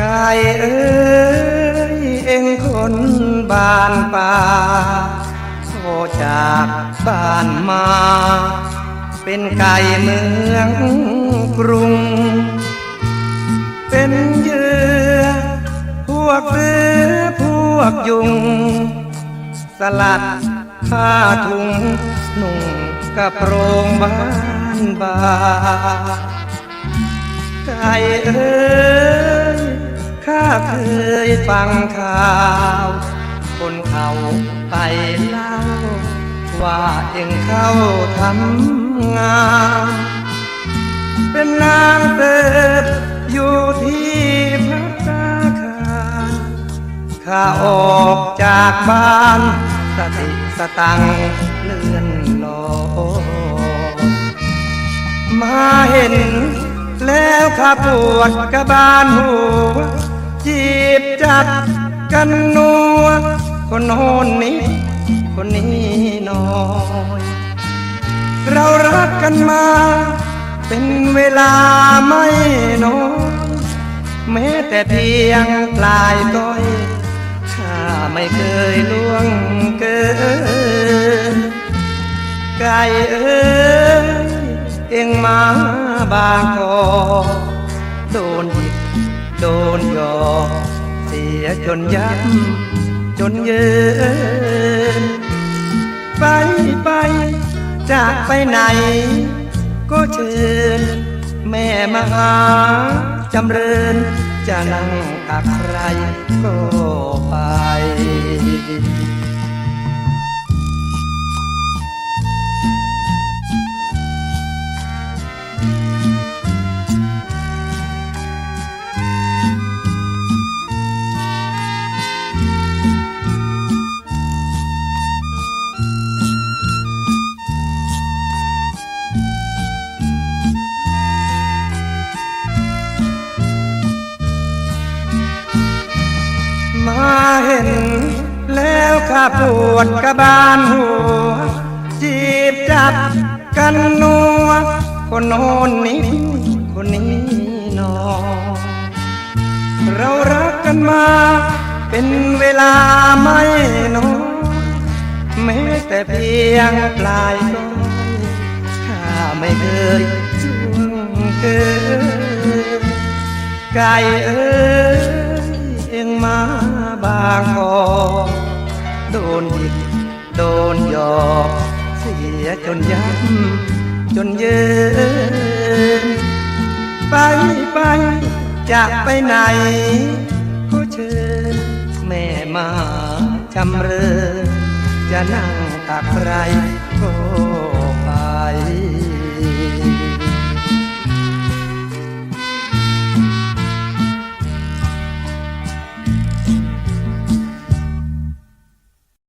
ก่เอ้ยเอ็งคนบ้านป่าโทจากบ้านมา เป็นไก่เมืองกรุง เป็นเยื่อพวกเสือพวกยุง สลัดผ้าถุงนุ่งกระโปรงบ้านบาไก่เอ้ย เคยฟังข่าว คนเขาไปเล่า ว่าเองเข้าทำงาน เป็นนางเติบอยู่ที่พัตตาคารข้าออกจากบ้านสติสตังเลื่อนลอยมาเห็นแล้วข้าปวดกระบาลหัว จีบจัดกันนัวคนโน้นนี้คนนี้น้อย เรารักกันมา เป็นเวลาไม่น้อยแม้แต่เพียงปลายต้อยข้าไม่เคยล่วงเกินไก่เอ้ยเอ็งมาบางกอโดนหยิบ โดนหยอกเสียจนยับจนเยินไปไป จากไปไหน ก็เชิญ แม่มาหาจำเริญ จะนั่งตับใครก็ไป มาเห็น แล้วข้าปวดกระบาลหัว จีบจับกันนัว คนโน้นนี้คนนี้นอเรารักกันมา เป็นเวลาไม่น้อยแม้แต่เพียงปลายต้นข้าไม่เคยจุ่วงเกินไก่เอ้ยเอ็งมา บางกอโดนหยิกโดนหยอกเสียจนยับจนเยินไปไปจะไปไหนก็เชิญแม่มาจำเริญจะนั่งตักใคร